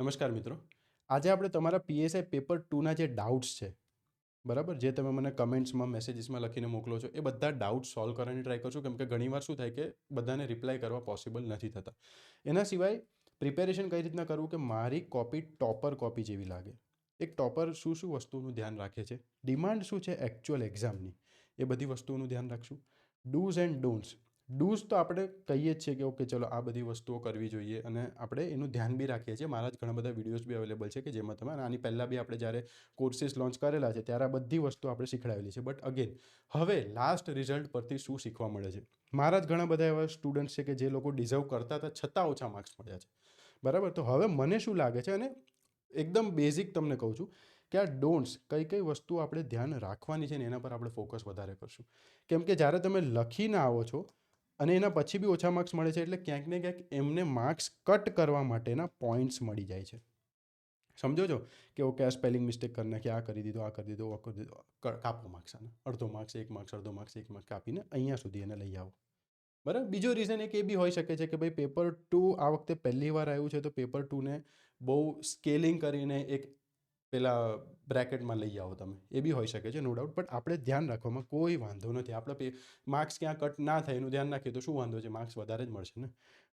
નમસ્કાર મિત્રો. આજે આપણે તમારા પીએસઆઈ પેપર ટુના જે ડાઉટ્સ છે, બરાબર? જે તમે મને કમેન્ટ્સમાં મેસેજીસમાં લખીને મોકલો છો, એ બધા ડાઉટ સોલ્વ કરવાની ટ્રાય કરશું. કેમ કે ઘણીવાર શું થાય કે બધાને રિપ્લાય કરવા પોસિબલ નથી થતા. એના સિવાય પ્રિપેરેશન કઈ રીતના કરવું કે મારી કોપી ટોપર કોપી જેવી લાગે. એક ટોપર શું શું વસ્તુનું ધ્યાન રાખે છે? ડિમાન્ડ શું છે એકચ્યુઅલ એક્ઝામની એ બધી વસ્તુઓનું ધ્યાન રાખશું. ડૂઝ એન્ડ ડોન્ટ્સ ડૂઝ તો આપણે કહીએ જ છીએ કે ઓકે, ચલો આ બધી વસ્તુઓ કરવી જોઈએ અને આપણે એનું ધ્યાન બી રાખીએ છીએ. મારા જ ઘણા બધા વિડીયોઝ બી અવેલેબલ છે કે જેમાં તમે આની પહેલાં બી આપણે જ્યારે કોર્સીસ લોન્ચ કરેલા છે ત્યારે આ બધી વસ્તુ આપણે શીખડાવેલી છે. બટ અગેન હવે લાસ્ટ રિઝલ્ટ પરથી શું શીખવા મળે છે? મારા જ ઘણા બધા એવા સ્ટુડન્ટ્સ છે કે જે લોકો ડિઝર્વ કરતા હતા છતાં ઓછા માર્ક્સ મળ્યા છે. બરાબર? તો હવે મને શું લાગે છે? અને એકદમ બેઝિક તમને કહું છું કે આ ડોન્ટ્સ કઈ કઈ વસ્તુ આપણે ધ્યાન રાખવાની છે ને એના પર આપણે ફોકસ વધારે કરશું. કેમ કે જ્યારે તમે લખીને આવો છો અને એના પછી બી ઓછા માર્ક્સ મળે છે એટલે ક્યાંક ને ક્યાંક એમને માર્ક્સ કટ કરવા માટેના પોઈન્ટ્સ મળી જાય છે. સમજો છો? કે ઓકે આ સ્પેલિંગ મિસ્ટેક કરી નાખી, આ કરી દીધો, આ કરી દીધો, આ કરી દીધો કાપો માર્ક્સ આને. અડધો માર્ક્સ એક માર્ક્સ અડધો માર્ક્સ એક માર્ક્સ કાપીને અહીંયા સુધી એને લઈ આવો. બરાબર? બીજો રીઝન એક એ બી હોઈ શકે છે કે ભાઈ પેપર ટુ આ વખતે પહેલી વાર આવ્યું છે તો પેપર ટુને બહુ સ્કેલિંગ કરીને એક પેલા બ્રેકેટમાં લઈ આવો તમે. એ બી હોઈ શકે છે નો ડાઉટ બટ આપણે ધ્યાન રાખવામાં કોઈ વાંધો નથી. આપણે માર્ક્સ ક્યાં કટ ના થાય એનું ધ્યાન રાખીએ તો શું વાંધો છે? માર્ક્સ વધારે જ મળશે ને?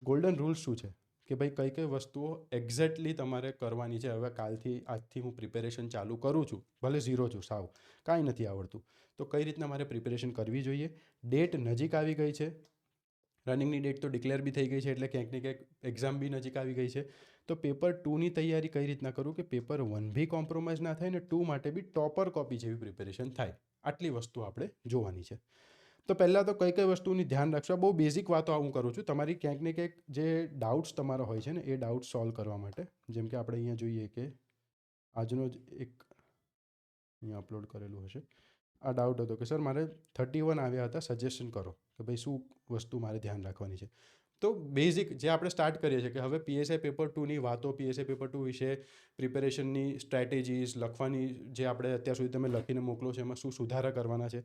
ગોલ્ડન રૂલ્સ શું છે? કે ભાઈ કઈ કઈ વસ્તુઓ એક્ઝેક્ટલી તમારે કરવાની છે. હવે કાલથી, આજથી હું પ્રિપેરેશન ચાલુ કરું છું. ભલે ઝીરો છું, સાવ. કાંઈ નથી આવડતું. તો કઈ રીતના મારે પ્રિપેરેશન કરવી જોઈએ? ડેટ નજીક આવી ગઈ છે. રનિંગની ડેટ તો ડિક્લેર બી થઈ ગઈ છે, એટલે ક્યાંક ને ક્યાંક એક્ઝામ બી નજીક આવી ગઈ છે. તો પેપર ટુની તૈયારી કઈ રીતના કરું કે પેપર વન બી કોમ્પ્રોમાઇઝ ના થાય ને ટુ માટે બી ટોપર કોપી જેવી પ્રિપેરેશન થાય. આટલી વસ્તુ આપણે જોવાની છે. તો પહેલાં તો કઈ કઈ વસ્તુની ધ્યાન રાખશો? બહુ બેઝિક વાતો હું કરું છું. તમારી ક્યાંક ને ક્યાંક જે ડાઉટ્સ તમારા હોય છે ને, એ ડાઉટ સોલ્વ કરવા માટે. જેમ કે આપણે અહીંયા જોઈએ કે આજનો જ એક અહીંયા અપલોડ કરેલું હશે. આ ડાઉટ હતો કે, સર, મારે થર્ટી વન આવ્યા હતા. સજેશન કરો કે ભાઈ શું વસ્તુ મારે ધ્યાન રાખવાની છે? તો બેઝિક જે આપણે સ્ટાર્ટ કરીએ છીએ કે હવે પીએસઆઈ પેપર ટુની વાતો પીએસઆઈ પેપર ટુ વિશે પ્રિપેરેશનની સ્ટ્રેટેજીસ લખવાની જે આપણે અત્યાર સુધી તમે લખીને મોકલો છો, એમાં શું સુધારા કરવાના છે.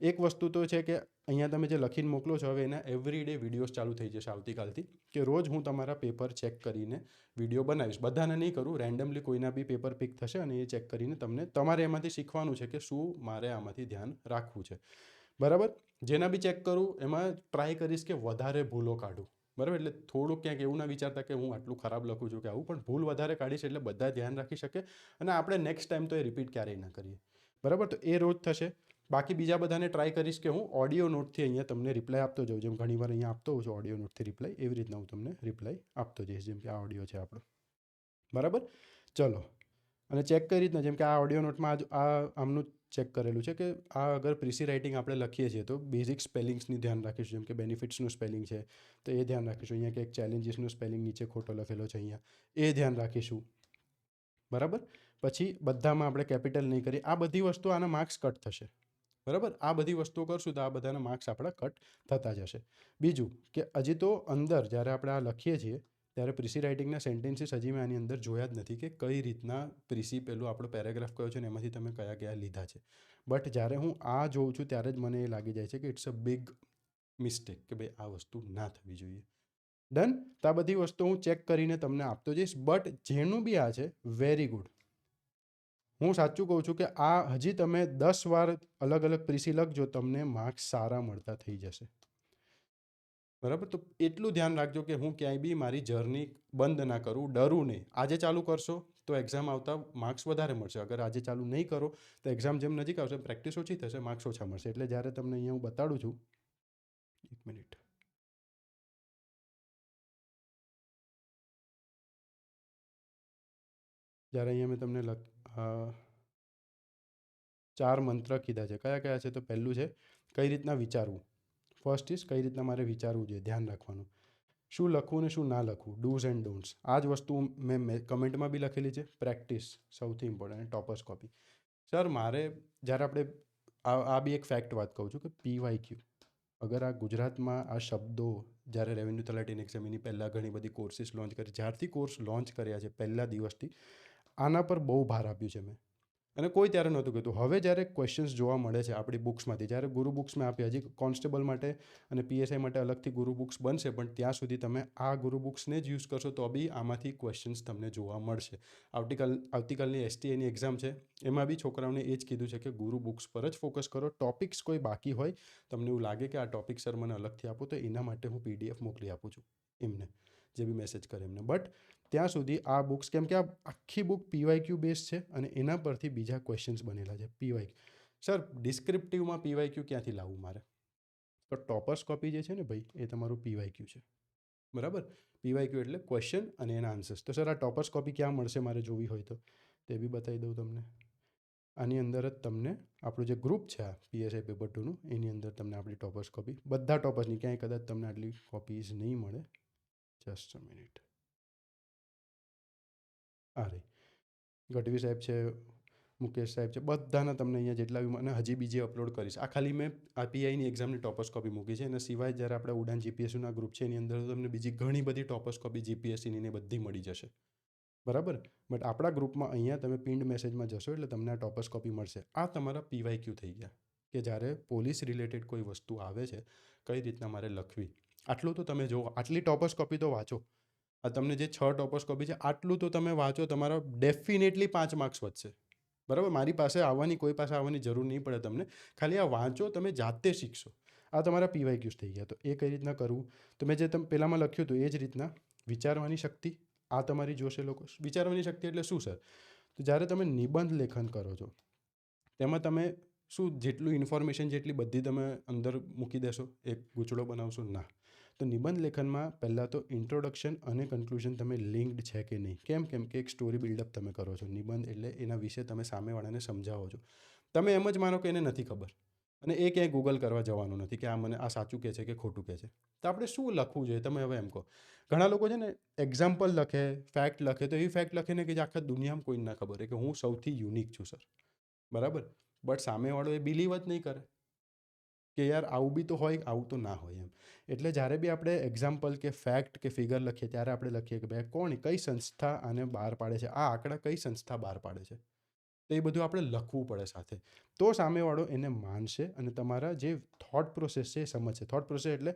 એક વસ્તુ તો છે કે અહીંયા તમે જે લખીને મોકલો છો, હવે એના એવરી ડે વિડીયોઝ ચાલુ થઈ જશે આવતીકાલથી, કે રોજ હું તમારા પેપર ચેક કરીને વીડિયો બનાવીશ. બધાને નહીં કરું રેન્ડમલી કોઈના બી પેપર પિક થશે અને એ ચેક કરીને તમને તમારે એમાંથી શીખવાનું છે કે શું મારે આમાંથી ધ્યાન રાખવું છે. બરાબર? જેના બી ચેક કરું, એમાં ટ્રાય કરીશ કે વધારે ભૂલો કાઢું. બરાબર? એટલે થોડુંક ક્યાંક એવું ના વિચારતા કે હું આટલું ખરાબ લખું છું કે આવું, પણ ભૂલ વધારે કાઢી છે એટલે બધા ધ્યાન રાખી શકે અને આપણે નેક્સ્ટ ટાઈમ તો એ રિપીટ ક્યારેય ના કરીએ. બરાબર? તો એ રોજ થશે. બાકી બીજા બધાને ટ્રાય કરીશ કે હું ઓડિયો નોટથી અહીંયા તમને રિપ્લાય આપતો જાઉં. જેમ ઘણીવાર અહીંયા આપતો હોઉં છું ઓડિયો નોટથી રિપ્લાય એવી રીતના હું તમને રિપ્લાય આપતો જઈશ. જેમ કે આ ઓડિયો છે આપણો. બરાબર? ચલો. અને ચેક કરી રીતના, જેમ કે આ ઓડિયો નોટમાં આ આમનું ચેક કરેલું છે કે આ અગર પ્રીસી રાઇટિંગ આપણે લખીએ છીએ, તો બેઝિક સ્પેલિંગ્સની ધ્યાન રાખીશું જેમ કે બેનિફિટ્સનું સ્પેલિંગ છે, તો એ ધ્યાન રાખીશું. અહીંયા કે એક ચેલેન્જીસનું સ્પેલિંગ નીચે ખોટો લખેલો છે અહીંયા. એ ધ્યાન રાખીશું. બરાબર? પછી બધામાં આપણે કેપિટલ નહીં કરીએ. આ બધી વસ્તુ આના માર્ક્સ કટ થશે. બરાબર? આ બધી વસ્તુઓ કરશું તો આ બધાના માર્ક્સ આપણા કટ થતા જશે. બીજું કે હજી તો અંદર જ્યારે આપણે આ લખીએ છીએ ત્યારે પ્રિસી રાઇટિંગના સેન્ટેન્સીસ હજી મેં આની અંદર જોયા જ નથી કે કઈ રીતના પ્રિસી પેલું આપણો પેરેગ્રાફ કયો છે ને એમાંથી તમે કયા કયા લીધા છે. બટ જ્યારે હું આ જોઉં છું ત્યારે જ મને એ લાગી જાય છે કે ઇટ્સ અ બિગ મિસ્ટેક કે ભાઈ આ વસ્તુ ના થવી જોઈએ. ડન તો આ બધી વસ્તુ હું ચેક કરીને તમને આપતો જઈશ. બટ જેનું બી આ છે વેરી ગુડ હું સાચું કહું છું કે આ હજી તમે દસ વાર અલગ અલગ પ્રિસી લખજો, તમને માર્ક્સ સારા મળતા થઈ જશે. બરાબર? તો એટલું ધ્યાન રાખજો કે હું ક્યાંય બી મારી જર્ની બંધ ના કરું, ડરું નહીં. આજે ચાલુ કરશો તો એક્ઝામ આવતા માર્ક્સ વધારે મળશે. અગર આજે ચાલુ નહીં કરો તો એક્ઝામ જેમ નજીક આવશે પ્રેક્ટિસ ઓછી થશે માર્ક્સ ઓછા મળશે. એટલે જ્યારે તમને અહીંયા હું બતાડું છું, એક મિનિટ. જ્યારે અહીંયા મેં તમને લખ ચાર મંત્ર કીધા છે. કયા કયા છે? તો પહેલું છે, કઈ રીતના વિચારવું? ફર્સ્ટ ઇઝ કઈ રીતના મારે વિચારવું જોઈએ? ધ્યાન રાખવાનું. શું લખવું ને શું ના લખવું? ડૂઝ એન્ડ ડોન્ટ્સ આ જ વસ્તુ મેં કમેન્ટમાં બી લખેલી છે. પ્રેક્ટિસ સૌથી ઇમ્પોર્ટન્ટ ટોપર્સ કોપી સર મારે, જ્યારે આપણે આ બી એક ફેક્ટ વાત કહું છું કે પીવાય ક્યુ અગર આ ગુજરાતમાં આ શબ્દો જ્યારે રેવન્યુ તલાટીની એક્ઝામ એની પહેલાં ઘણી બધી કોર્સીસ લોન્ચ કરી, જ્યારથી કોર્સ લોન્ચ કર્યા છે પહેલા દિવસથી, આના પર બહુ ભાર આપ્યું છે મેં. અને કોઈ ત્યારે નહોતું કહેતું. હવે જ્યારે ક્વેશ્ચન્સ જોવા મળે છે આપણી બુક્સમાંથી જ્યારે ગુરુ બુક્સમાં આપી, હજી કોન્સ્ટેબલ માટે અને પીએસઆઈ માટે અલગથી ગુરુ બુક્સ બનશે, પણ ત્યાં સુધી તમે આ ગુરુ બુક્સને જ યુઝ કરશો, તો બી આમાંથી ક્વેશ્ચન્સ તમને જોવા મળશે. આવતીકાલ, આવતીકાલની એસટીએની એક્ઝામ છે. એમાં બી છોકરાઓને એ જ કીધું છે કે ગુરુ બુક્સ પર જ ફોકસ કરો. ટોપિક્સ કોઈ બાકી હોય, તમને એવું લાગે કે આ ટોપિક સર મને અલગથી આપો, તો એના માટે હું પીડીએફ મોકલી આપું છું એમને, જે બી મેસેજ કરે એમને. બટ ત્યાં સુધી આ બુક્સ કેમ કે આ આખી બુક પીવાયક્યુ બેઝ છે અને એના પરથી બીજા ક્વેશ્ચન્સ બનેલા છે પીવાય સર ડિસ્ક્રિપ્ટિવમાં પીવાય ક્યુ ક્યાંથી લાવવું મારે? તો ટોપર્સ કોપી જે છે ને ભાઈ, એ તમારું પીવાયક્યુ છે. બરાબર? પીવાયક્યુ એટલે ક્વેશ્ચન અને એના આન્સર્સ તો સર આ ટોપર્સ કોપી ક્યાં મળશે મારે જોવી હોય તો? તે બી બતાવી દઉં તમને. આની અંદર જ તમને આપણું જે ગ્રુપ છે આ પીએસઆઈ પેપર ટુનું એની અંદર તમને આપણી ટોપર્સ કોપી બધા ટોપર્સની ક્યાંય કદાચ તમને આટલી કોપીઝ નહીં મળે. જસ્ટ અ મિનિટ આ રહી ગઢવી સાહેબ છે, મુકેશ સાહેબ છે, બધાના તમને અહીંયા જેટલા બી મને હજી બીજી અપલોડ કરીશ. આ ખાલી મેં આ પીઆઈની એક્ઝામની ટોપસ કોપી મૂકી છે એના સિવાય જ્યારે આપણે ઉડાન જીપીએસસીના ગ્રુપ છે એની અંદર તમને બીજી ઘણી બધી ટોપસ કોપી જીપીએસસીની ને બધી મળી જશે. બરાબર? બટ આપણા ગ્રુપમાં અહીંયા તમે પિન્ડ મેસેજમાં જશો એટલે તમને આ ટોપસ કોપી મળશે. આ તમારા પીવાય ક્યુ થઈ ગયા. કે જ્યારે પોલીસ રિલેટેડ કોઈ વસ્તુ આવે છે, કઈ રીતના મારે લખવી? આટલું તો તમે જુઓ. આટલી ટોપસ કોપી તો વાંચો. આ તમને જે છ ટોપોસ્કોપી છે, આટલું તો તમે વાંચો, તમારા ડેફિનેટલી પાંચ માર્ક્સ વધશે. બરાબર? મારી પાસે આવવાની, કોઈ પાસે આવવાની જરૂર નહીં પડે તમને. ખાલી આ વાંચો, તમે જાતે શીખશો. આ તમારા પીવાય ક્યુઝ થઈ ગયા. તો એ કઈ રીતના કરવું? તો મેં જે તમે પહેલાંમાં લખ્યું હતું, એ જ રીતના. વિચારવાની શક્તિ. આ તમારી જોશે લોકો. વિચારવાની શક્તિ એટલે શું, સર? તો જ્યારે તમે નિબંધ લેખન કરો છો, તેમાં તમે શું, જેટલું ઇન્ફોર્મેશન જેટલી બધી તમે અંદર મૂકી દેશો, એક ગૂંચળો બનાવશો? ના. તો નિબંધ લેખનમાં પહેલાં તો ઇન્ટ્રોડક્શન અને કન્ક્લુઝન તમે લિંક્ડ છે કે નહીં? કેમ? કેમ કે એક સ્ટોરી બિલ્ડઅપ તમે કરો છો. નિબંધ એટલે એના વિશે તમે સામેવાળાને સમજાવો છો. તમે એમ જ માનો કે એને નથી ખબર. અને એ ક્યાંય ગૂગલ કરવા જવાનું નથી કે આ મને, આ સાચું કહે છે કે ખોટું કહે છે. તો આપણે શું લખવું જોઈએ? તમે હવે એમ કહો. ઘણા લોકો છે ને એક્ઝામ્પલ લખે ફેક્ટ લખે, તો એવી ફેક્ટ લખે ને કે જે આખા દુનિયામાં કોઈને ના ખબર હોય કે હું સૌથી યુનિક છું સર બરાબર? બટ સામેવાળો એ બિલીવ જ નહીં કરે. કે યાર આવું બી તો હોય આવું તો ના હોય એમ. એટલે જ્યારે બી આપણે એક્ઝામ્પલ કે ફેક્ટ કે ફિગર લખીએ, ત્યારે આપણે લખીએ કે ભાઈ કોણ, કઈ સંસ્થા આને બહાર પાડે છે? આ આંકડા કઈ સંસ્થા બહાર પાડે છે? તો એ બધું આપણે લખવું પડે સાથે. તો સામેવાળો એને માનશે અને તમારા જે થોટ પ્રોસેસ છે એ સમજશે. થોટ પ્રોસેસ એટલે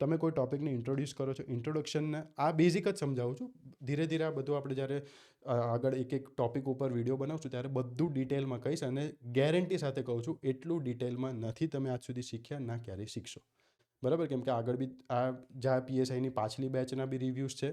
તમે કોઈ ટોપિકને ઇન્ટ્રોડ્યુસ કરો છો. ઇન્ટ્રોડક્શનને આ બેઝિક જ સમજાવું છું. ધીરે ધીરે આ બધું આપણે જ્યારે આગળ એક એક ટોપિક ઉપર વીડિયો બનાવશું, ત્યારે બધું ડિટેલમાં કહીશ અને ગેરંટી સાથે કહું છું, એટલું ડિટેલમાં નથી તમે આજ સુધી શીખ્યા, ના ક્યારેય શીખશો. બરાબર? કેમ કે આગળ બી આ, જ્યાં પીએસઆઈની પાછલી બેચના બી રિવ્યૂઝ છે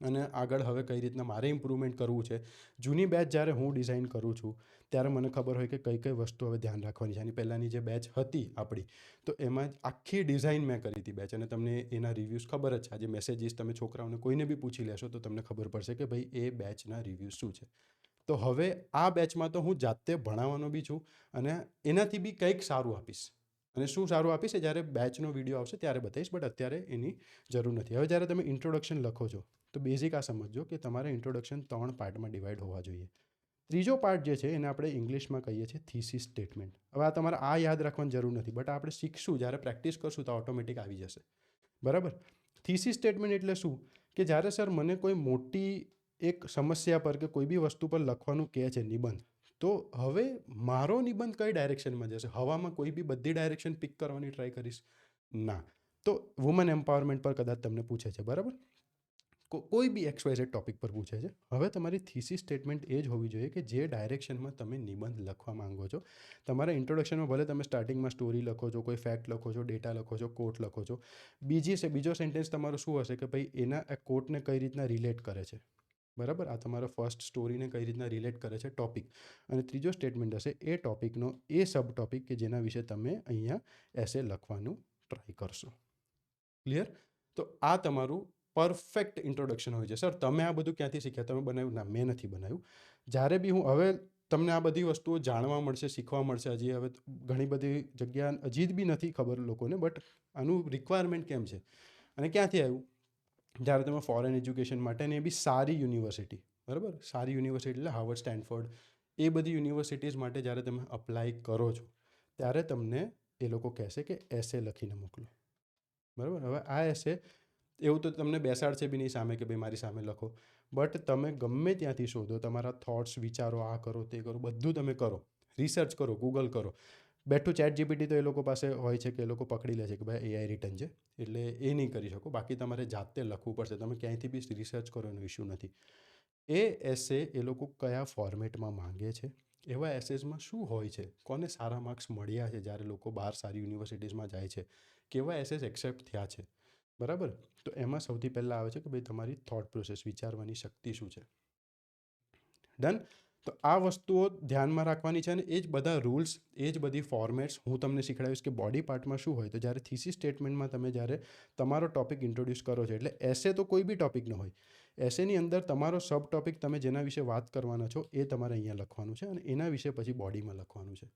અને આગળ હવે કઈ રીતના મારે ઇમ્પ્રુવમેન્ટ કરવું છે. જૂની બેચ જ્યારે હું ડિઝાઇન કરું છું, ત્યારે મને ખબર હોય કે કઈ કઈ વસ્તુ હવે ધ્યાન રાખવાની છે. આની પહેલાંની જે બેચ હતી આપણી, તો એમાં આખી ડિઝાઇન મેં કરી હતી બેચ અને તમને એના રિવ્યૂઝ ખબર જ છે. આજે મેસેજીસ તમે છોકરાઓને કોઈને બી પૂછી લેશો, તો તમને ખબર પડશે કે ભાઈ, એ બેચના રિવ્યૂઝ શું છે. તો હવે આ બેચમાં તો હું જાતે ભણાવવાનો બી છું અને એનાથી બી કંઈક સારું આપીશ. અને શું સારું આપીશ? જ્યારે બેચનો વીડિયો આવશે ત્યારે બતાવીશ, બટ અત્યારે એની જરૂર નથી. હવે જ્યારે તમે ઇન્ટ્રોડક્શન લખો છો તો બેઝિક આ સમજો કે તમારે ઇન્ટ્રોડક્શન ત્રણ પાર્ટમાં ડિવાઈડ હોવા જોઈએ. ત્રીજો પાર્ટ જે છે એને આપણે ઇંગ્લિશમાં કહીએ છીએ થીસીસ સ્ટેટમેન્ટ હવે આ તમારે આ યાદ રાખવાની જરૂર નથી બટ આપણે શીખશું, જ્યારે પ્રેક્ટિસ કરશું તો ઓટોમેટિક આવી જશે. બરાબર? થીસીસ સ્ટેટમેન્ટ એટલે શું? કે જ્યારે સર મને કોઈ મોટી એક સમસ્યા પર કે કોઈ બી વસ્તુ પર લખવાનું કહે છે નિબંધ, તો હવે મારો નિબંધ કઈ ડાયરેક્શનમાં જશે? હવામાં કોઈ બી બધી ડાયરેક્શન પિક કરવાની ટ્રાય કરીશ? ના. તો વુમન એમ્પાવરમેન્ટ પર કદાચ તમને પૂછે છે, બરાબર? કોઈ બી એક્સ વાય ટોપિક પર પૂછે છે, હવે તમારી થીસી સ્ટેટમેન્ટ એ જ હોવી જોઈએ કે જે ડાયરેક્શનમાં તમે નિબંધ લખવા માંગો છો. તમારા ઇન્ટ્રોડક્શનમાં ભલે તમે સ્ટાર્ટિંગમાં સ્ટોરી લખો છો, કોઈ ફેક્ટ લખો છો ડેટા લખો છો કોટ લખો છો, બીજી છે બીજો સેન્ટેન્સ તમારો શું હશે કે ભાઈ એના કોટને કઈ રીતના રિલેટ કરે છે. બરાબર? આ તમારો ફર્સ્ટ સ્ટોરીને કઈ રીતના રિલેટ કરે છે ટોપિક અને ત્રીજો સ્ટેટમેન્ટ હશે એ ટોપિકનો એ સબ ટોપિક કે જેના વિશે તમે અહીંયા એસે લખવાનું ટ્રાય કરશો. ક્લિયર તો આ તમારું પરફેક્ટ ઇન્ટ્રોડક્શન હોય છે. સર, તમે આ બધું ક્યાંથી શીખ્યા? તમે બનાવ્યું? ના, મેં નથી બનાવ્યું. જ્યારે બી હું, હવે તમને આ બધી વસ્તુઓ જાણવા મળશે, શીખવા મળશે, હજી હવે ઘણી બધી જગ્યા હજી બી નથી ખબર લોકોને, બટ આનું રિક્વાયરમેન્ટ કેમ છે? અને ક્યાંથી આવ્યું? જ્યારે તમે ફોરેન એજ્યુકેશન માટે ને એ બી સારી યુનિવર્સિટી બરાબર? સારી યુનિવર્સિટી એટલે હાર્વર્ડ સ્ટેન્ફર્ડ એ બધી યુનિવર્સિટીઝ માટે જ્યારે તમે અપ્લાય કરો છો, ત્યારે તમને એ લોકો કહેશે કે એસે લખીને મોકલો. બરાબર? હવે આ એસે એવું તો તમને બેસાડશે બી નહીં સામે કે ભાઈ મારી સામે લખો. બટ તમે ગમે ત્યાંથી શોધો, તમારા થોટ્સ વિચારો, આ કરો, તે કરો, બધું તમે કરો. રિસર્ચ કરો ગૂગલ કરો. બેઠું ચેટ જીપીટી તો એ લોકો પાસે હોય છે કે એ લોકો પકડી લે છે કે ભાઈ એઆઈ રિટર્ન છે. એટલે એ નહીં કરી શકો. બાકી તમારે જાતે લખવું પડશે. તમે ક્યાંયથી બી રિસર્ચ કરો એનો ઇશ્યુ નથી. એ એસે એ લોકો કયા ફોર્મેટમાં માંગે છે? એવા એસેસમાં શું હોય છે? કોને સારા માર્ક્સ મળ્યા છે? જ્યારે લોકો બહાર સારી યુનિવર્સિટીઝમાં જાય છે. કેવા એસેસ એક્સેપ્ટ થયા છે? બરાબર? તો એમાં સૌથી પહેલાં આવે છે કે ભાઈ તમારી થોટ પ્રોસેસ વિચારવાની શક્તિ શું છે? ડન તો આ વસ્તુઓ ધ્યાનમાં રાખવાની છે અને એ જ બધા રૂલ્સ એ જ બધી ફોર્મેટ્સ હું તમને શીખડાવીશ કે બોડી પાર્ટમાં શું હોય. તો જ્યારે થીસી સ્ટેટમેન્ટમાં તમે જ્યારે તમારો ટોપિક ઇન્ટ્રોડ્યુસ કરો છો, એટલે એસે તો કોઈ બી ટોપિક ન હોય. એસેની અંદર તમારો સબ ટોપિક તમે જેના વિશે વાત કરવાના છો એ તમારે અહીંયા લખવાનું છે અને એના વિશે પછી બોડીમાં લખવાનું છે.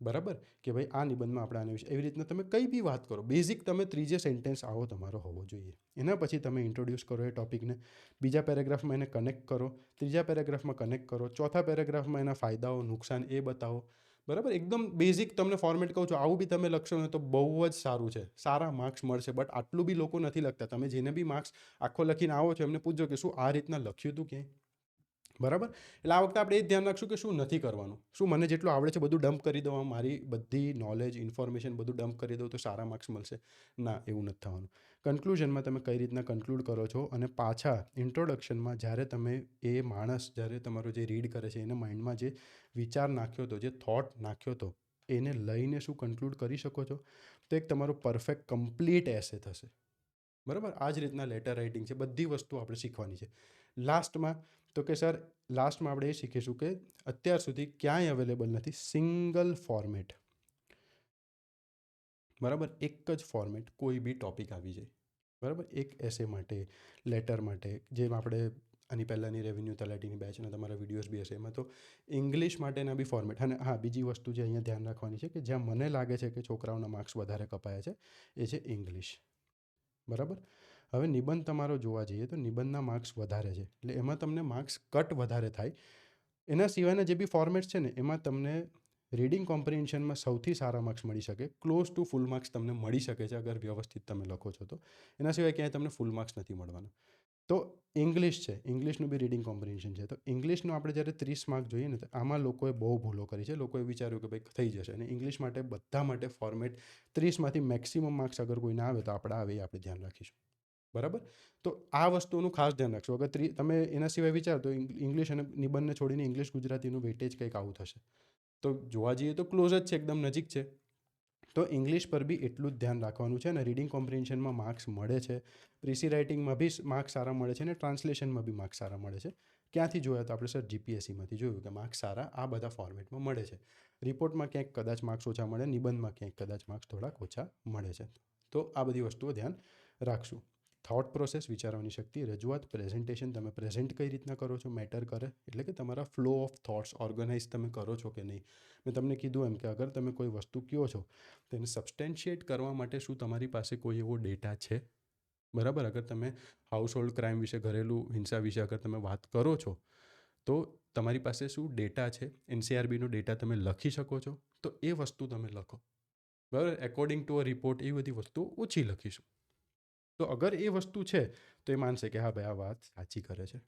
બરાબર? કે ભાઈ આ નિબંધમાં આપણે આને વિશે, એવી રીતના તમે કંઈ બી વાત કરો, બેઝિક તમે ત્રીજે સેન્ટેન્સ આવો તમારો હોવો જોઈએ. એના પછી તમે ઇન્ટ્રોડ્યુસ કરો એ ટોપિકને. બીજા પેરેગ્રાફમાં એને કનેક્ટ કરો, ત્રીજા પેરેગ્રાફમાં કનેક્ટ કરો, ચોથા પેરેગ્રાફમાં એના ફાયદાઓ, નુકસાન એ બતાવો. બરાબર? એકદમ બેઝિક તમને ફોર્મેટ કહું છું, આવું બી તમે લખશો ને તો બહુ જ સારું છે. સારા માર્ક્સ મળશે બટ આટલું બી લોકો નથી લખતા. તમે જેને બી માર્ક્સ આખો લખીને આવો છો, એમને પૂછજો કે શું આ રીતના લખ્યું હતું ક્યાંય? બરાબર? એટલે આ વખતે આપણે એ ધ્યાન રાખશું કે શું નથી કરવાનું. શું મને જેટલું આવડે છે બધું ડમ્પ કરી દઉં મારી બધી નોલેજ ઇન્ફોર્મેશન બધું ડમ્પ કરી દઉં તો સારા માર્ક્સ મળશે. ના, એવું નથી થવાનું. કન્ક્લુઝનમાં તમે કઈ રીતના કન્ક્લુડ કરો છો અને પાછા ઇન્ટ્રોડક્શનમાં જ્યારે તમે એ માણસ, જ્યારે તમારો જે રીડ કરે છે, એના માઇન્ડમાં જે વિચાર નાખ્યો હતો, જે થોટ નાખ્યો હતો, એને લઈને શું કન્ક્લુડ કરી શકો છો? તો એક તમારો પરફેક્ટ કમ્પ્લીટ એસે થશે. બરાબર? આ જ રીતના લેટર રાઇટિંગ છે. બધી વસ્તુ આપણે શીખવાની છે. લાસ્ટમાં તો કે સર, લાસ્ટમાં આપણે એ શીખીશું કે અત્યાર સુધી ક્યાંય અવેલેબલ નથી સિંગલ ફોર્મેટ બરાબર? એક જ ફોર્મેટ કોઈ બી ટોપિક આવી જાય. બરાબર? એક એસે માટે લેટર માટે, જેમ આપણે આની પહેલાંની રેવન્યુ તલાટીની બેચના તમારા વિડીયોઝ બી હશે એમાં, તો ઇંગ્લિશ માટેના બી ફોર્મેટ અને હા, બીજી વસ્તુ જે અહીંયા ધ્યાન રાખવાની છે કે જ્યાં મને લાગે છે કે છોકરાઓના માર્ક્સ વધારે કપાયા છે, એ છે ઇંગ્લિશ બરાબર? હવે નિબંધ તમારો જોવા જઈએ તો નિબંધના માર્ક્સ વધારે છે. એટલે એમાં તમને માર્ક્સ કટ વધારે થાય. એના સિવાયના જે બી ફોર્મેટ્સ છે ને, એમાં તમને રીડિંગ કોમ્પ્રિહેન્શનમાં સૌથી સારા માર્ક્સ મળી શકે. ક્લોઝ ટુ ફૂલ માર્ક્સ તમને મળી શકે છે, અગર વ્યવસ્થિત તમે લખો છો તો. એના સિવાય ક્યાંય તમને ફૂલ માર્ક્સ નથી મળવાના. તો ઇંગ્લિશ છે. ઇંગ્લિશનું બી રીડિંગ કોમ્પ્રિહેન્શન છે. તો ઇંગ્લિશનું આપણે જ્યારે ત્રીસ માર્ક જોઈએ ને, તો આમાં લોકોએ બહુ ભૂલો કરી છે. લોકોએ વિચાર્યું કે ભાઈ થઈ જશે. અને ઇંગ્લિશ માટે બધા માટે ફોર્મેટ ત્રીસમાંથી મેક્સિમમ માર્ક્સ અગર કોઈને આવે તો આપણે આવે આપણે ધ્યાન રાખીશું. બરાબર? તો આ વસ્તુનું ખાસ ધ્યાન રાખશો. અગર ત્રી, તમે એના સિવાય વિચારો તો ઇંગ્લિશ અને નિબંધને છોડીને ઇંગ્લિશ ગુજરાતીનું વેટેજ કંઈક આવું થશે. તો જોવા જઈએ તો ક્લોઝ જ છે, એકદમ નજીક છે. તો ઇંગ્લિશ પર બી એટલું જ ધ્યાન રાખવાનું છે અને રીડિંગ કોમ્પ્રિહેન્શનમાં માર્ક્સ મળે છે. પ્રીસી રાઇટિંગમાં બી માર્ક્સ સારા મળે છે અને ટ્રાન્સલેશનમાં બી માર્ક્સ સારા મળે છે. ક્યાંથી જોયા તો આપણે સર જીપીએસસીમાંથી જોયું કે માર્ક્સ સારા આ બધા ફોર્મેટમાં મળે છે. રિપોર્ટમાં ક્યાંક કદાચ માર્ક્સ ઓછા મળે, નિબંધમાં ક્યાંક કદાચ માર્ક્સ થોડાક ઓછા મળે છે. તો આ બધી વસ્તુઓ ધ્યાન રાખશું. થોટ પ્રોસેસ વિચારવાની શક્તિ, રજૂઆત પ્રેઝન્ટેશન તમે પ્રેઝન્ટ કઈ રીતના કરો છો મેટર કરે, એટલે કે તમારા ફ્લો ઓફ થોટ્સ ઓર્ગેનાઇઝ તમે કરો છો કે નહીં. મેં તમને કીધું એમ કે અગર તમે કોઈ વસ્તુ કહો છો તેને સબસ્ટેન્શિએટ કરવા માટે શું તમારી પાસે કોઈ એવો ડેટા છે? બરાબર? અગર તમે હાઉસ હોલ્ડ ક્રાઇમ વિશે, ઘરેલું હિંસા વિશે અગર તમે વાત કરો છો, તો તમારી પાસે શું ડેટા છે? એનસીઆરબીનો ડેટા તમે લખી શકો છો, તો એ વસ્તુ તમે લખો. બરાબર? એકોર્ડિંગ ટુ અ રિપોર્ટ એ બધી વસ્તુ ઓછી લખીશું. તો અગર એ વસ્તુ છે, તો એ માનશે કે હા ભાઈ, આ વાત સાચી કરે છે.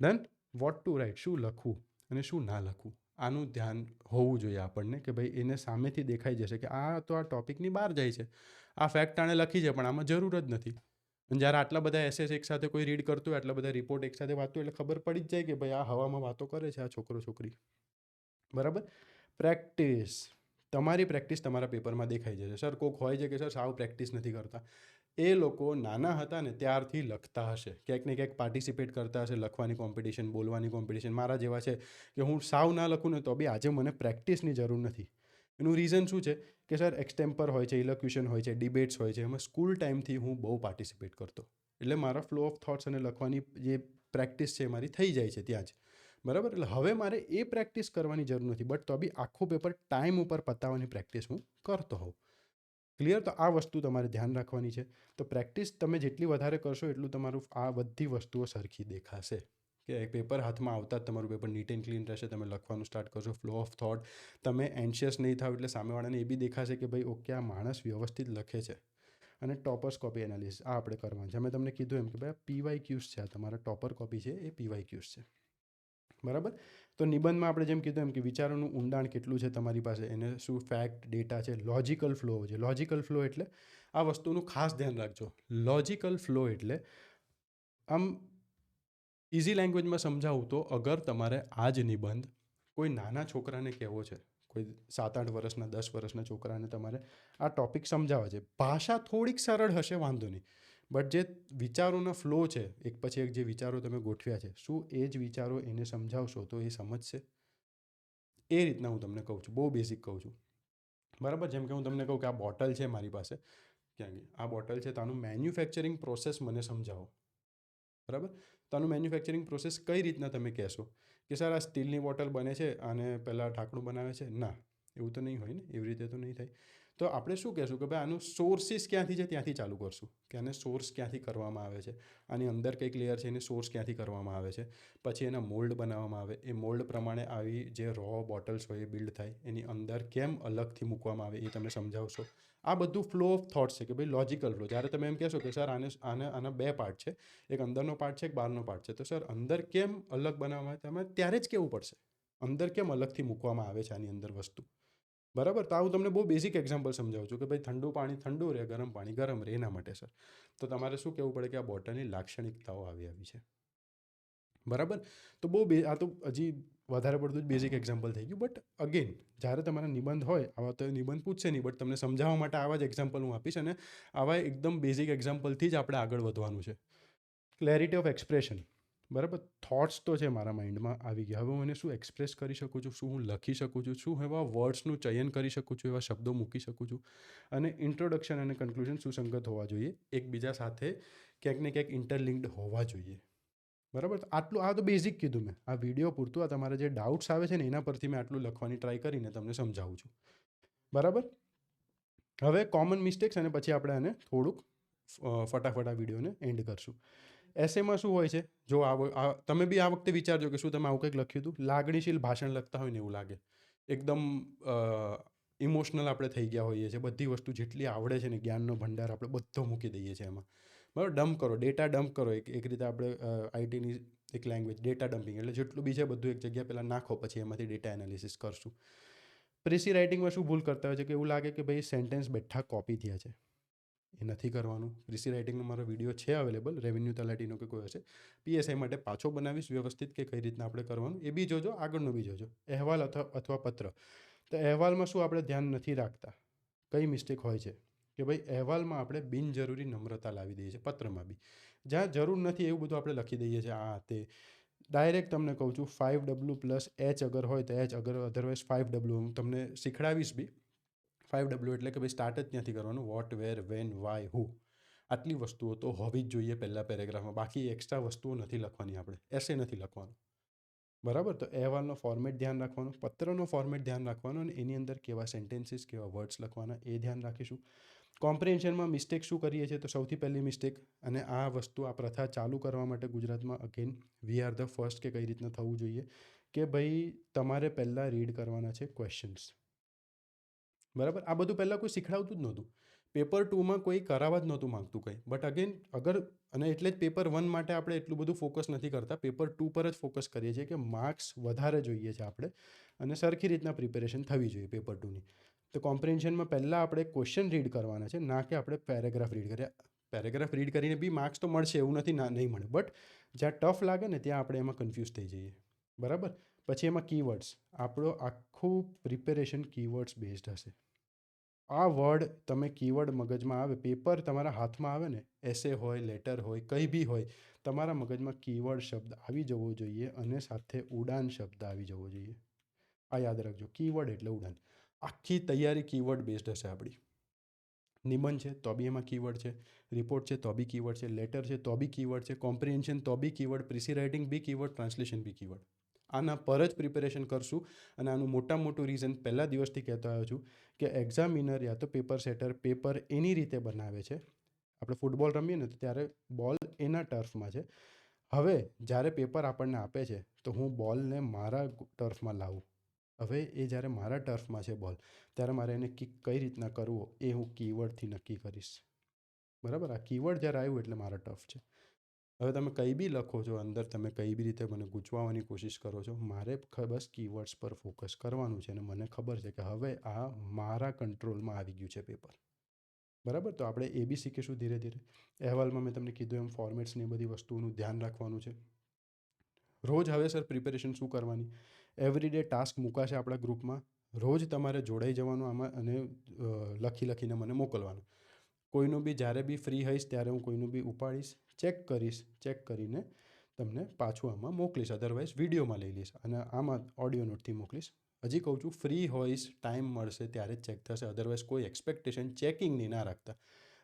દેન વોટ ટુ રાઇટ શું લખવું અને શું ના લખવું? આનું ધ્યાન હોવું જોઈએ આપણને કે ભાઈ, એને સામેથી દેખાઈ જશે કે આ તો આ ટોપિકની બહાર જાય છે. આ ફેક્ટ આણે લખી છે, પણ આમાં જરૂર જ નથી. અને જ્યારે આટલા બધા એસેસ એક સાથે કોઈ રીડ કરતું હોય, આટલા બધા રિપોર્ટ એક સાથે વાંચતું એટલે ખબર પડી જ જાય કે ભાઈ, આ હવામાં વાતો કરે છે, આ છોકરો છોકરી બરાબર? પ્રેક્ટિસ તમારી પ્રેક્ટિસ તમારા પેપરમાં દેખાઈ જશે. સર, કોક હોય છે કે, સર, સાવ પ્રેક્ટિસ નથી કરતા. એ લોકો નાના હતા ને ત્યારથી લખતા હશે. ક્યાંક ને ક્યાંક પાર્ટિસિપેટ કરતા હશે, લખવાની કોમ્પિટિશન બોલવાની કોમ્પિટિશન મારા જેવા છે કે, હું સાવ ના લખું ને તો બી આજે મને પ્રેક્ટિસની જરૂર નથી. એનું રીઝન શું છે કે, સર એક્સટેમ્પર હોય છે ઇલોક્યુશન હોય છે ડિબેટ્સ હોય છે. એમાં સ્કૂલ ટાઈમથી હું બહુ પાર્ટિસિપેટ કરતો. એટલે મારા ફ્લો ઓફ થોટ્સ અને લખવાની જે પ્રેક્ટિસ છે મારી થઈ જાય છે ત્યાં જ. બરાબર? એટલે હવે મારે એ પ્રેક્ટિસ કરવાની જરૂર નથી. બટ તો બી આખું પેપર ટાઈમ ઉપર પતાવવાની પ્રેક્ટિસ હું કરતો હોઉં. ક્લિયર? તો આ વસ્તુ તમારે ધ્યાન રાખવાની છે. તો પ્રેક્ટિસ તમે જેટલી વધારે કરશો એટલું તમારું આ બધી વસ્તુઓ સરખી દેખાશે. કે પેપર હાથમાં આવતા જ તમારું પેપર નીટ એન્ડ ક્લીન રહેશે, તમે લખવાનું સ્ટાર્ટ કરશો, ફ્લો ઓફ થોટ, તમે એન્શિયસ નહીં થાવ એટલે સામેવાળાને એ બી દેખાશે કે ભાઈ, ઓકે, આ માણસ વ્યવસ્થિત લખે છે. અને ટોપર્સ કોપી એનાલિસિસ આ આપણે કરવાનું છે. મેં તમને કીધું એમ કે ભાઈ પીવાય ક્યુઝ છે આ તમારા ટોપર કોપી છે, એ પીવાય ક્યુઝ છે. બરાબર? તો નિબંધમાં આપણે જેમ કીધું એમ કે વિચારોનું ઊંડાણ કેટલું છે તમારી પાસે? એને શું ફેક્ટ ડેટા છે? લોજિકલ ફ્લો છે લોજિકલ ફ્લો એટલે આ વસ્તુનું ખાસ ધ્યાન રાખજો. લોજિકલ ફ્લો એટલે આમ ઇઝી લેંગ્વેજમાં સમજાવું તો અગર તમારે આ જ નિબંધ કોઈ નાના છોકરાને કહેવો છે, કોઈ સાત આઠ વર્ષના, દસ વર્ષના છોકરાને તમારે આ ટોપિક સમજાવવા છે. ભાષા થોડીક સરળ હશે, વાંધો નહીં. બટ જે વિચારોના ફ્લો છે, એક પછી એક જે વિચારો તમે ગોઠવ્યા છે, શું એ જ વિચારો એને સમજાવશો તો એ સમજશે? એ રીતના હું તમને કહું છું, બહુ બેઝિક કહું છું. બરાબર? જેમ કે હું તમને કહું કે આ બોટલ છે મારી પાસે. ક્યાં ગઈ? આ બોટલ છે તાનું મેન્યુફેક્ચરિંગ પ્રોસેસ મને સમજાવો. બરાબર? તાનું મેન્યુફેક્ચરિંગ પ્રોસેસ કઈ રીતના તમે કહેશો? કે સર, આ સ્ટીલની બોટલ બને છે અને પહેલાં ઢાંકણું બનાવે છે? ના. એવું તો નહીં હોય ને, એવી રીતે તો નહીં થાય. તો આપણે શું કહેશું કે ભાઈ, આનું સોર્સિસ ક્યાંથી છે ત્યાંથી ચાલુ કરશું. કે આને સોર્સ ક્યાંથી કરવામાં આવે છે? આની અંદર કંઈક લેયર છે એને સોર્સ ક્યાંથી કરવામાં આવે છે? પછી એના મોલ્ડ બનાવવામાં આવે. એ મોલ્ડ પ્રમાણે આવી જે રો બોટલ્સ હોય એ બિલ્ડ થાય. એની અંદર કેમ અલગથી મૂકવામાં આવે એ તમે સમજાવશો. આ બધું ફ્લો ઓફ થોટ્સ છે કે ભાઈ લોજિકલ ફ્લો જ્યારે તમે એમ કહેશો કે સર, આને આને, આના બે પાર્ટ છે. એક અંદરનો પાર્ટ છે, એક બહારનો પાર્ટ છે. તો સર, અંદર કેમ અલગ બનાવવામાં આવે? તમે ત્યારે જ કેવું પડશે. અંદર કેમ અલગથી મૂકવામાં આવે છે આની અંદર વસ્તુ? બરાબર? તો હું તમને બહુ બેઝિક એક્ઝામ્પલ સમજાવું છું કે ભાઈ ઠંડુ પાણી ઠંડુ રહે, ગરમ પાણી ગરમ રહે એના માટે સર તો તમારે શું કહેવું પડે કે આ બોટલની લાક્ષણિકતાઓ આવી આવી છે? બરાબર? તો બહુ બે, આ તો હજી વધારે પડતું જ બેઝિક એક્ઝામ્પલ થઈ ગયું. બટ અગેન જ્યારે તમારા નિબંધ હોય, આવા તો નિબંધ પૂછશે નહીં બટ તમને સમજાવવા માટે આવા જ એક્ઝામ્પલ હું આપીશ અને આવા એકદમ બેઝિક એક્ઝામ્પલથી જ આપણે આગળ વધવાનું છે. ક્લેરિટી ઓફ એક્સપ્રેશન બરાબર? થોટ્સ તો છે મારા માઇન્ડમાં આવી ગયા. હવે હું એને શું એક્સપ્રેસ કરી શકું છું? શું હું લખી શકું છું? શું એવા વર્ડ્સનું ચયન કરી શકું છું? એવા શબ્દો મૂકી શકું છું? અને ઇન્ટ્રોડક્શન અને કન્ક્લુઝન સુસંગત હોવા જોઈએ. એકબીજા સાથે ક્યાંક ને ક્યાંક ઇન્ટરલિંક્ડ હોવા જોઈએ. બરાબર? આટલું, આ તો બેઝિક કીધું મેં. આ વીડિયો પૂરતું, આ તમારા જે ડાઉટ્સ આવે છે ને, એના પરથી મેં આટલું લખવાની ટ્રાય કરીને તમને સમજાવું છું. બરાબર? હવે કોમન મિસ્ટેક્સ અને પછી આપણે આને થોડુંક ફટાફટ આ વિડીયોને એન્ડ કરશું. એસેમાં શું હોય છે? જો આ તમે બી આ વખતે વિચારજો કે શું તમે આવું કંઈક લખ્યું હતું? લાગણીશીલ ભાષણ લખતા હોય ને એવું લાગે. એકદમ ઇમોશનલ આપણે થઈ ગયા હોઈએ છીએ. બધી વસ્તુ જેટલી આવડે છે ને, જ્ઞાનનો ભંડાર આપણે બધો મૂકી દઈએ છીએ એમાં. બરાબર? ડમ્પ કરો, ડેટા ડમ્પ કરો. એક એક રીતે આપણે આઈટીની એક લેંગ્વેજ ડેટા ડમ્પિંગ. એટલે જેટલું બી છે, બધું એક જગ્યા પહેલાં નાખો, પછી એમાંથી ડેટા એનાલિસિસ કરશું. પ્રેસી રાઇટિંગમાં શું ભૂલ કરતા હોય છે કે એવું લાગે કે ભાઈ સેન્ટેન્સ બેઠા કોપી થયા છે? એ નથી કરવાનું. પ્રીસી રાઇટિંગનો મારો વીડિયો છે અવેલેબલ, રેવન્યુ તલાટીનો કે કોઈ હશે. પીએસઆઈ માટે પાછો બનાવીશ, વ્યવસ્થિત કે કઈ રીતના આપણે કરવાનું. એ બી જોજો, આગળનો બી જોજો. અહેવાલ અથવા પત્ર. તો અહેવાલમાં શું આપણે ધ્યાન નથી રાખતા? કઈ મિસ્ટેક હોય છે? કે ભાઈ, અહેવાલમાં આપણે બિનજરૂરી નમ્રતા લાવી દઈએ છીએ, પત્રમાં બી. જ્યાં જરૂર નથી એવું બધું આપણે લખી દઈએ છીએ, આ, તે. ડાયરેક્ટ તમને કહું છું ફાઇવ ડબલ્યુ પ્લસ એચ અગર હોય તો એચ અગર અધરવાઇઝ ફાઇવ ડબલ્યુ હું તમને શીખડાવીશ બી. ફાઇવ ડબલ્યુ એટલે કે ભાઈ સ્ટાર્ટ જ ત્યાંથી કરવાનું. What where when why who આટલી વસ્તુઓ તો હોવી જ જોઈએ પહેલાં પેરેગ્રાફમાં. બાકી એક્સ્ટ્રા વસ્તુઓ નથી લખવાની આપણે. એસે નથી લખવાનું. બરાબર? તો અહેવાલનો ફોર્મેટ ધ્યાન રાખવાનું, પત્રનો ફોર્મેટ ધ્યાન રાખવાનો અને એની અંદર કેવા સેન્ટેન્સીસ કેવા વર્ડ્સ લખવાના એ ધ્યાન રાખીશું. કોમ્પ્રિહેન્શનમાં મિસ્ટેક શું કરીએ છીએ તો સૌથી પહેલી મિસ્ટેક અને આ વસ્તુ આ પ્રથા ચાલુ કરવા માટે ગુજરાતમાં again we are the first કે કઈ રીતના થવું જોઈએ કે ભાઈ તમારે પહેલાં રીડ કરવાના છે ક્વેશ્ચન્સ બરાબર? આ બધું પહેલાં કોઈ શીખડાવતું જ નહોતું. પેપર ટુમાં કોઈ કરાવવા જ નહોતું માગતું કંઈ. બટ અગેન અગર, અને એટલે જ પેપર વન માટે આપણે એટલું બધું ફોકસ નથી કરતા. પેપર ટુ પર જ ફોકસ કરીએ છીએ કે માર્ક્સ વધારે જોઈએ છે આપણે. અને સરખી રીતના પ્રિપેરેશન થવી જોઈએ પેપર ટુની. તો કોમ્પ્રિહેન્શનમાં પહેલાં આપણે ક્વેશ્ચન રીડ કરવાના છે, ના કે આપણે પેરેગ્રાફ રીડ કર્યા પેરેગ્રાફ રીડ કરીને બી માર્ક્સ તો મળશે, એવું નથી, ના, નહીં મળે. બટ જ્યાં ટફ લાગે ને ત્યાં આપણે એમાં કન્ફ્યુઝ થઈ જઈએ. બરાબર? પછી એમાં કીવર્ડ્સ આપણો આખું પ્રિપેરેશન કીવર્ડ્સ બેઝડ હશે. આ વર્ડ તમે કીવર્ડ મગજમાં આવે પેપર તમારા હાથમાં આવે ને એસે હોય લેટર હોય, કંઈ બી હોય, તમારા મગજમાં કીવર્ડ શબ્દ આવી જવો જોઈએ અને સાથે ઉડાન શબ્દ આવી જવો જોઈએ. આ યાદ રાખજો કીવર્ડ એટલે ઉડાન. આખી તૈયારી કીવર્ડ બેઝડ હશે આપણી. નિબંધ છે, તો બી એમાં કીવર્ડ છે. રિપોર્ટ છે, તો બી કીવર્ડ છે. લેટર છે, તો બી કીવર્ડ છે. કોમ્પ્રિહેન્શન તો બી કીવર્ડ પ્રિસી રાઇટિંગ બી કીવર્ડ ટ્રાન્સલેશન બી કીવર્ડ આના પર જ પ્રિપેરેશન કરશું અને આનું મોટા મોટું રીઝન પહેલા દિવસથી કહેતો આવ્યો છું કે એક્ઝામિનર યા તો પેપર સેટર પેપર એની રીતે બનાવે છે. આપણે ફૂટબોલ રમીએ ને તો ત્યારે બોલ એના ટર્ફમાં છે. હવે જ્યારે પેપર આપણને આપે છે, તો હું બોલને મારા ટર્ફમાં લાવું. હવે એ જ્યારે મારા ટર્ફમાં છે બોલ ત્યારે મારે એને કિક કઈ રીતના કરવો એ હું કીવર્ડથી નક્કી કરીશ. બરાબર? આ કીવર્ડ જ્યારે આવ્યું એટલે મારા ટફ છે. હવે તમે કંઈ બી લખો છો અંદર, તમે કઈ બી રીતે મને ગૂંચવાવાની કોશિશ કરો છો, મારે બસ કીવર્ડ્સ પર ફોકસ કરવાનું છે અને મને ખબર છે કે હવે આ મારા કંટ્રોલમાં આવી ગયું છે પેપર બરાબર? તો આપણે એ બી શીખીશું ધીરે ધીરે? અહેવાલમાં મેં તમને કીધું એમ ફોર્મેટ્સની બધી વસ્તુઓનું ધ્યાન રાખવાનું છે. રોજ હવે સર પ્રિપેરેશન શું કરવાની? એવરી ડે ટાસ્ક મૂકાશે આપણા ગ્રુપમાં રોજ તમારે જોડાઈ જવાનું આમાં અને લખી લખીને મને મોકલવાનું. કોઈનું બી જ્યારે બી ફ્રી હઈશ ત્યારે હું કોઈનું બી ઉપાડીશ. ચેક કરીશ, ચેક કરીને તમને પાછું આમાં મોકલીશ. અધરવાઇઝ વિડીયોમાં લઈ લઈશ અને આમાં ઓડિયો નોટથી મોકલીશ. હજી કહું છું ફ્રી હોઈશ ટાઈમ મળશે ત્યારે જ ચેક થશે. અધરવાઇઝ કોઈ એક્સપેક્ટેશન ચેકિંગની ના રાખતા.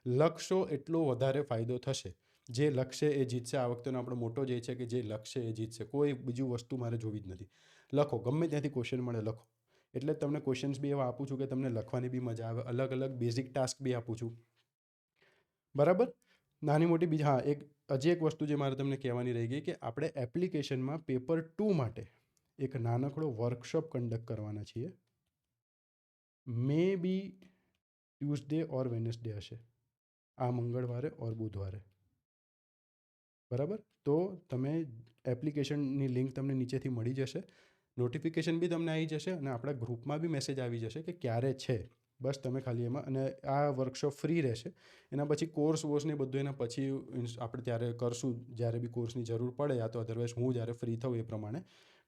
લખશો એટલો વધારે ફાયદો થશે. જે લખશે એ જીતશે. આ વખતેનો આપણો મોટો જે છે કે જે લખશે એ જીતશે. કોઈ બીજું વસ્તુ મારે જોવી જ નથી. લખો, ગમે ત્યાંથી ક્વેશ્ચન મળે લખો. એટલે તમને ક્વેશ્ચન્સ બી એવા આપું છું કે તમને લખવાની બી મજા આવે. અલગ અલગ બેઝિક ટાસ્ક બી આપું છું. બરાબર? નાની મોટી બીજી, હા, એક, હજી એક વસ્તુ જે મારે તમને કહેવાની રહી ગઈ કે આપણે એપ્લિકેશનમાં પેપર ટુ માટે એક નાનકડો વર્કશોપ કન્ડક્ટ કરવાના છીએ. મે બી ટ્યુઝડે ઓર વેનસડે હશે. આ મંગળવારે ઓર બુધવારે. બરાબર? તો તમે એપ્લિકેશનની લિંક તમને નીચેથી મળી જશે. નોટિફિકેશન બી તમને આવી જશે અને આપણા ગ્રુપમાં બી મેસેજ આવી જશે કે ક્યારે છે. બસ તમે ખાલી એમાં અને આ વર્કશોપ ફ્રી રહેશે. એના પછી કોર્સ વોર્સને બધું એના પછી આપણે ત્યારે કરશું, જ્યારે બી કોર્સની જરૂર પડે યા તો અધરવાઇઝ હું જ્યારે ફ્રી થઉં એ પ્રમાણે.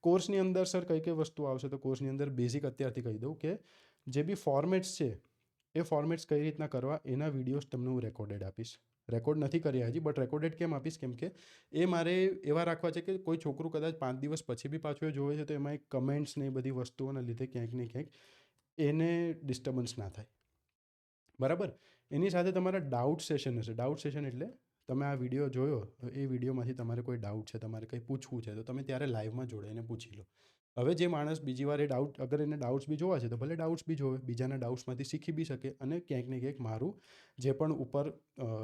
કોર્સની અંદર સર કઈ કઈ વસ્તુ આવશે તો કોર્સની અંદર બેઝિક અત્યારથી કહી દઉં કે જે બી ફોર્મેટ્સ છે, એ ફોર્મેટ્સ કઈ રીતના કરવા એના વિડીયોઝ તમને હું રેકોર્ડેડ આપીશ. રેકોર્ડ નથી કર્યા હજી બટ રેકોર્ડેડ કેમ આપીશ? કેમ કે એ મારે એવા રાખવા છે કે કોઈ છોકરું કદાચ પાંચ દિવસ પછી બી પાછું એ જોવે છે તો એમાં એક કમેન્ટ્સ ને એ બધી વસ્તુઓના લીધે ક્યાંક ને ક્યાંક એને ડિસ્ટર્બન્સ ના થાય. બરાબર? એની સાથે તમારા ડાઉટ સેશન હશે. ડાઉટ સેશન એટલે તમે આ વીડિયો જોયો તો એ વિડીયોમાંથી તમારે કોઈ ડાઉટ છે, તમારે કંઈ પૂછવું છે તો તમે ત્યારે લાઈવમાં જોડાઈને પૂછી લો. હવે જે માણસ બીજી વાર એ ડાઉટ અગર એને ડાઉટ્સ બી જોવા છે, તો ભલે ડાઉટ્સ બી જોવે, બીજાના ડાઉટ્સમાંથી શીખી બી શકે અને ક્યાંક ને ક્યાંક મારું જે પણ ઉપર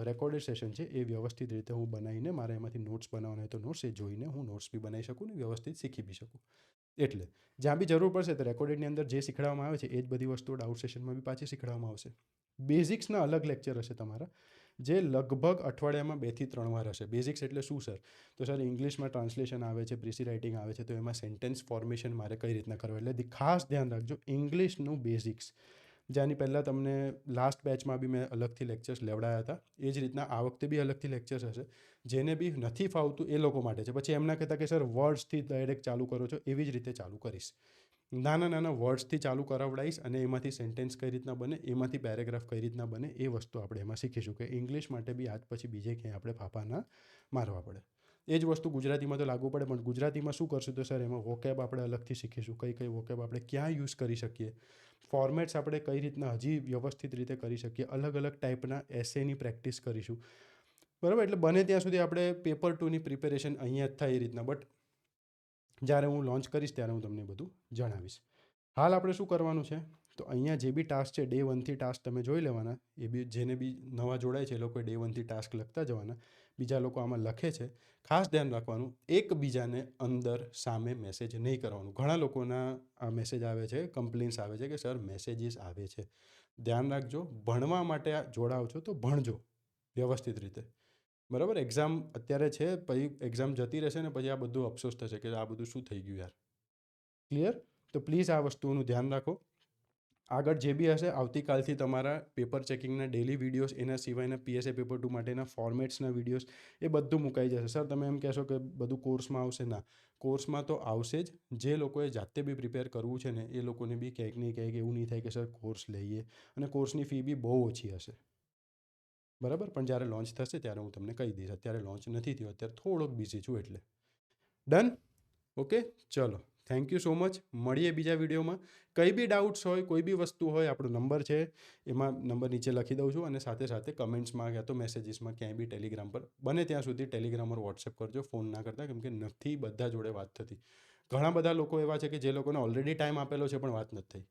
રેકોર્ડેડ સેશન છે એ વ્યવસ્થિત રીતે હું બનાવીને મારે એમાંથી નોટ્સ બનાવવાના હોય તો નોટ્સ એ જોઈને હું નોટ્સ બી બનાવી શકું ને વ્યવસ્થિત શીખી બી શકું. એટલે જ્યાં બી જરૂર પડશે તો રેકોર્ડેડની અંદર જે શીખવાડવામાં આવે છે એ જ બધી વસ્તુઓ ડાઉટ સેશનમાં બી પાછી શીખવાડવામાં આવશે. બેઝિક્સના અલગ લેક્ચર હશે તમારા. જે લગભગ અઠવાડિયામાં બેથી ત્રણ વાર હશે. બેઝિક્સ એટલે શું સર તો સર ઇંગ્લિશમાં ટ્રાન્સલેશન આવે છે પ્રિસી રાઇટિંગ આવે છે, તો એમાં સેન્ટેન્સ ફોર્મેશન મારે કઈ રીતના કરવું? એટલે ખાસ ધ્યાન રાખજો ઇંગ્લિશનું બેઝિક્સ જેની પહેલાં તમને લાસ્ટ બેચમાં બી મેં અલગથી લેક્ચર્સ લેવડાયા હતા. એ જ રીતના આ વખતે બી અલગથી લેક્ચર્સ હશે. જેને બી નથી ફાવતું એ લોકો માટે છે. પછી એમના કહેતા કે સર વર્ડ્સથી ડાયરેક્ટ ચાલુ કરો છો. એવી જ રીતે ચાલુ કરીશ. નાના નાના વર્ડ્સથી ચાલુ કરાવડાવીશ અને એમાંથી સેન્ટેન્સ કઈ રીતના બને, એમાંથી પેરેગ્રાફ કઈ રીતના બને, એ વસ્તુ આપણે એમાં શીખીશું કે ઇંગ્લિશ માટે બી આજ પછી બીજે ક્યાંય આપણે ફાફાના મારવા પડે. એ જ વસ્તુ ગુજરાતીમાં તો લાગુ પડે, પણ ગુજરાતીમાં શું કરશું તો સર એમાં વોકેબ આપણે અલગથી શીખીશું, કઈ કઈ વોકેબ આપણે ક્યાં યુઝ કરી શકીએ ફોર્મેટ્સ આપણે કઈ રીતના હજી વ્યવસ્થિત રીતે કરી શકીએ, અલગ અલગ ટાઈપના એસેની પ્રેક્ટિસ કરીશું. બરાબર? એટલે બને ત્યાં સુધી આપણે પેપર ટુની પ્રિપેરેશન અહીંયા જ થાય એ રીતના. બટ જ્યારે હું લોન્ચ કરીશ ત્યારે હું તમને બધું જણાવીશ. હાલ આપણે શું કરવાનું છે? તો અહીંયા જે બી ટાસ્ક છે ડે વનથી ટાસ્ક તમે જોઈ લેવાના. એ બી જેને બી નવા જોડાય છે, એ લોકોએ ડે વનથી ટાસ્ક લખતા જવાના. બીજા લોકો આમાં લખે છે. ખાસ ધ્યાન રાખવાનું, એકબીજાને અંદર સામે મેસેજ નહીં કરવાનું. ઘણા લોકોના આ મેસેજ આવે છે કમ્પ્લેન્સ આવે છે કે સર મેસેજીસ આવે છે. ધ્યાન રાખજો, ભણવા માટે જોડાવ છો તો ભણજો વ્યવસ્થિત રીતે. બરાબર? એક્ઝામ અત્યારે છે, પછી એક્ઝામ જતી રહેશે ને, પછી આ બધું અફસોસ થશે કે આ બધું શું થઈ ગયું યાર. ક્લિયર તો પ્લીઝ આ વસ્તુઓનું ધ્યાન રાખો. આગળ જે બી હશે, આવતીકાલથી તમારા પેપર ચેકિંગના ડેલી વિડીયોઝ એના સિવાયના પીએસએ પેપર ટુ માટેના ફોર્મેટ્સના વિડીયોઝ એ બધું મુકાઈ જશે. સર તમે એમ કહેશો કે બધું કોર્સમાં આવશે? ના. કોર્સમાં તો આવશે જ. જે લોકોએ જાતે બી પ્રિપેર કરવું છે ને, એ લોકોને બી ક્યાંક નહીં ક્યાંક એવું નહીં થાય કે સર કોર્સ લઈએ. અને કોર્સની ફી બી બહુ ઓછી હશે. બરાબર? પણ જ્યારે લોન્ચ થશે ત્યારે હું તમને કહી દઈશ. અત્યારે લોન્ચ નથી થયો. અત્યારે થોડોક બિઝી છું એટલે. ડન ઓકે ચલો. થેન્ક યુ સો મચ મળીએ બીજા વિડીયોમાં. કંઈ બી ડાઉટ્સ હોય, કોઈ બી વસ્તુ હોય, આપણો નંબર છે, એમાં નંબર નીચે લખી દઉં છું અને સાથે સાથે કમેન્ટ્સમાં યા તો મેસેજીસમાં ક્યાંય બી ટેલિગ્રામ પર, બને ત્યાં સુધી ટેલિગ્રામ પર વોટ્સએપ કરજો ફોન ના કરતા, કેમ કે નથી બધા જોડે વાત થતી. ઘણા બધા લોકો એવા છે કે જે લોકોને ઓલરેડી ટાઈમ આપેલો છે, પણ વાત નથી થઈ.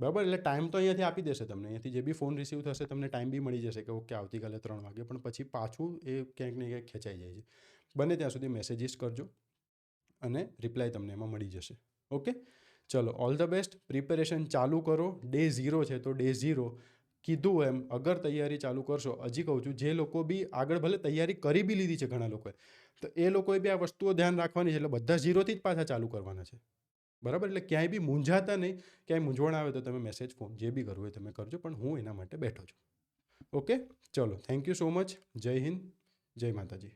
બરાબર? એટલે ટાઈમ તો અહીંયાથી આપી દેશે તમને. અહીંયાથી જે બી ફોન રિસીવ થશે, તમને ટાઈમ બી મળી જશે કે ઓકે આવતીકાલે ત્રણ વાગે. પણ પછી પાછું એ ક્યાંક ને ક્યાંક ખેંચાઈ જાય છે. બને ત્યાં સુધી મેસેજીસ કરજો અને રિપ્લાય તમને એમાં મળી જશે. ઓકે? ચલો ઓલ ધ બેસ્ટ પ્રિપેરેશન ચાલુ કરો. ડે ઝીરો છે તો ડે ઝીરો કીધું એમ, અગર તૈયારી ચાલુ કરશો, હજી કહું છું, જે લોકો બી આગળ ભલે તૈયારી કરી બી લીધી છે ઘણા લોકોએ, તો એ લોકોએ બી આ વસ્તુઓ ધ્યાન રાખવાની છે. એટલે બધા ઝીરોથી જ પાછા ચાલુ કરવાના છે. બરાબર? એટલે ક્યાંય બી મૂંઝાતા નહીં. ક્યાંય મૂંઝવણ આવે તો તમે મેસેજ ફોન જે બી કરવું હોય તમે કરજો, પણ હું એના માટે બેઠો છું. ઓકે ચલો થેન્ક યુ સો મચ જય હિન્દ. જય માતાજી.